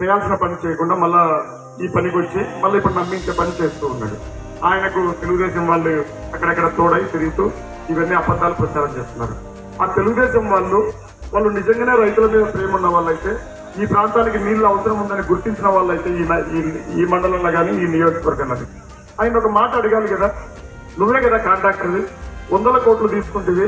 చేయాల్సిన పని చేయకుండా మళ్ళా ఈ పనికి వచ్చి మళ్ళీ ఇప్పుడు నమ్మించే పని చేస్తూ ఉన్నాడు. ఆయనకు తెలుగుదేశం వాళ్ళు అక్కడక్కడ తోడై తిరుగుతూ ఇవన్నీ అబద్ధాలు ప్రచారం చేస్తున్నారు. ఆ తెలుగుదేశం వాళ్ళు వాళ్ళు నిజంగానే రైతుల మీద ప్రేమ ఉన్న వాళ్ళైతే ఈ ప్రాంతానికి నీళ్ళు అవసరం ఉందని గుర్తించిన వాళ్ళైతే ఈ ఈ- మండలంలో కానీ ఈ నియోజకవర్గంలో ఆయన ఒక మాట అడగాలి కదా? నువ్వే కదా కాంట్రాక్టర్వి వందల కోట్లు తీసుకుంటుంది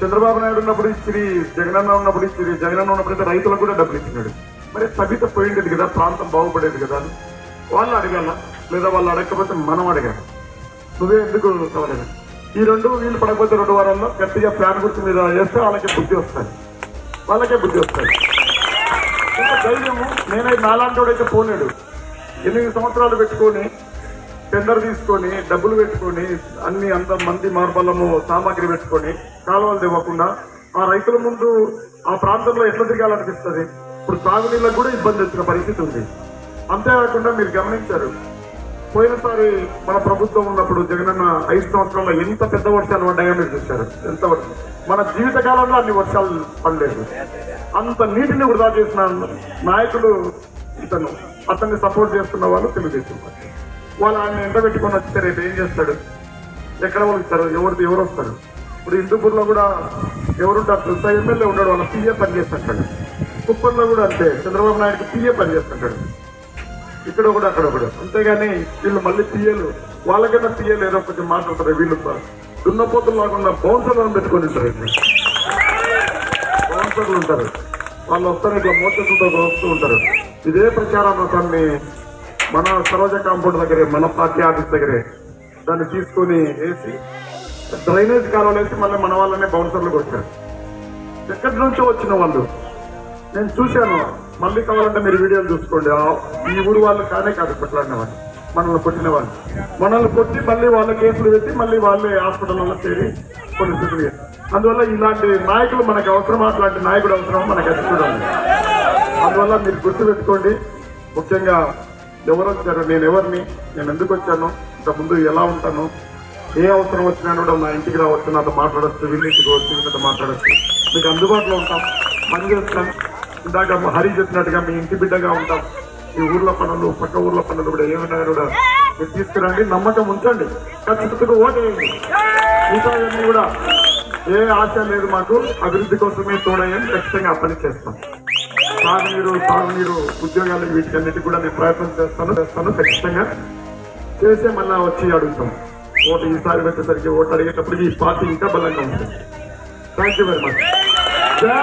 చంద్రబాబు నాయుడు ఉన్నప్పుడు ఇచ్చిరి జగనన్న ఉన్నప్పుడు ఇచ్చిరి జగనన్న ఉన్నప్పుడు అయితే రైతులకు కూడా డబ్బులు ఇచ్చినాడు. మరి సబిత పోయిండేది కదా ప్రాంతం బాగుపడేది కదా అని. వాళ్ళు అడగాల? లేదా వాళ్ళు అడగకపోతే మనం అడగాలి? నువ్వే ఎందుకు కావాలి? ఈ రెండు వీళ్ళు పడకపోతే రెండు వారాల్లో గట్టిగా ప్లాన్ గుర్తు మీద వేస్తే వాళ్ళకి బుద్ధి వస్తుంది. వాళ్ళకే బుద్ధి వస్తుంది. ఇంకా ధైర్యము నేనైతే నాలాంటోడైతే పోలేడు. ఎనిమిది సంవత్సరాలు పెట్టుకొని టెండర్ తీసుకొని డబ్బులు పెట్టుకొని అన్ని అంత మంది మార్బలము సామాగ్రి పెట్టుకొని కాలువలు తెవ్వకుండా ఆ రైతుల ముందు ఆ ప్రాంతంలో ఎట్లా తిరగాలనిపిస్తుంది? ఇప్పుడు తాగునీళ్ళకు కూడా ఇబ్బంది వచ్చిన పరిస్థితి ఉంది. అంతేకాకుండా మీరు గమనించారు పోయినసారి మన ప్రభుత్వం ఉన్నప్పుడు జగనన్న ఐదు సంవత్సరాల్లో ఎంత పెద్ద వర్షాలు పడ్డాయో మీరు చూశారు. ఎంత వర్షం మన జీవితకాలంలో అన్ని వర్షాలు పడలేదు. అంత నీటిని వృధా చేసిన నాయకులు ఇతను అతన్ని సపోర్ట్ చేస్తున్న వాళ్ళు తెలుగుదేశం పార్టీ. వాళ్ళు ఆయన ఎండ పెట్టుకొని వస్తే రేపు ఏం చేస్తాడు? ఎక్కడ వాళ్ళు ఇస్తారు? ఎవరు ఎవరు వస్తారు? ఇప్పుడు హిందూపూర్లో కూడా ఎవరుంటారు? ఎమ్మెల్యే ఉన్నాడు వాళ్ళ సీఏ పని కుప్పంలో కూడా అంతే. చంద్రబాబు నాయుడుకి పిఏ పనిచేస్తుంటాడు ఇక్కడ కూడా అక్కడ కూడా. అంతేగాని వీళ్ళు మళ్ళీ పిఏలు వాళ్ళకైనా పిఏలు ఏదో కొంచెం మాట్లాడతారు వీళ్ళు దున్నపోతులు లేకుండా బౌన్సర్లను పెట్టుకొని ఉంటారు బౌన్సర్లు ఉంటారు. వాళ్ళు వస్తారు ఇట్లా మోసలతో వస్తూ ఉంటారు. ఇదే ప్రచారం దాన్ని మన సరోజ కాంపౌండ్ దగ్గరే మన పార్టీ ఆఫీస్ దగ్గరే దాన్ని తీసుకొని వేసి డ్రైనేజ్ కాలువలు వేసి మళ్ళీ మన వాళ్ళనే బౌన్సర్లు కొట్టారు. ఎక్కడి నుంచో వచ్చిన వాళ్ళు. నేను చూశాను. మళ్ళీ కావాలంటే మీరు వీడియోలు చూసుకోండి. ఈ ఊరు వాళ్ళు కానే కాదు కొట్లాడిన వాళ్ళు మనల్ని కొట్టిన వాళ్ళు మనల్ని కొట్టి మళ్ళీ వాళ్ళ కేసులు పెట్టి మళ్ళీ వాళ్ళే హాస్పిటల్లో చేరి కొన్ని స్థితులు అందువల్ల ఇలాంటి నాయకులు మనకు అవసరం అట్లాంటి నాయకుడు అవసరం మనకు అది చూడాలి. అందువల్ల మీరు గుర్తుపెట్టుకోండి. ముఖ్యంగా ఎవరు వచ్చారు నేను ఎవరిని నేను ఎందుకు వచ్చాను ఇంతకుముందు ముందు ఎలా ఉంటాను ఏ అవసరం వచ్చినా కూడా నా ఇంటికి రావచ్చు నాతో మాట్లాడచ్చు వీళ్ళింటికి వచ్చి వీళ్ళతో మాట్లాడచ్చు. మీకు అందుబాటులో ఉంటాం. పని చేస్తాం ఇందాక హరి చెప్పినట్టుగా మీ ఇంటి బిడ్డగా ఉంటాం. ఈ ఊర్ల పనులు పక్క ఊర్ల పనులు కూడా ఏమైనా కూడా మీరు తీసుకురండి నమ్మకం ఉంచండి. ఖచ్చితంగా ఓటేయండి. మిగతా కూడా ఏ ఆశ లేదు మాకు. అభివృద్ధి కోసమే తోడయ్యని ఖచ్చితంగా పని చేస్తాం. తాగునీరు తాగునీరు ఉద్యోగాలు వీటికన్నిటి కూడా నేను ప్రయత్నం చేస్తాను చేస్తాను ఖచ్చితంగా. చేసే మళ్ళా వచ్చి అడుగుతాం. ఓటు ఈసారి వచ్చేసరికి ఓటు అడిగేటప్పటికి ఈ పార్టీ ఇంకా బలంగా ఉంటుంది. Thank you very much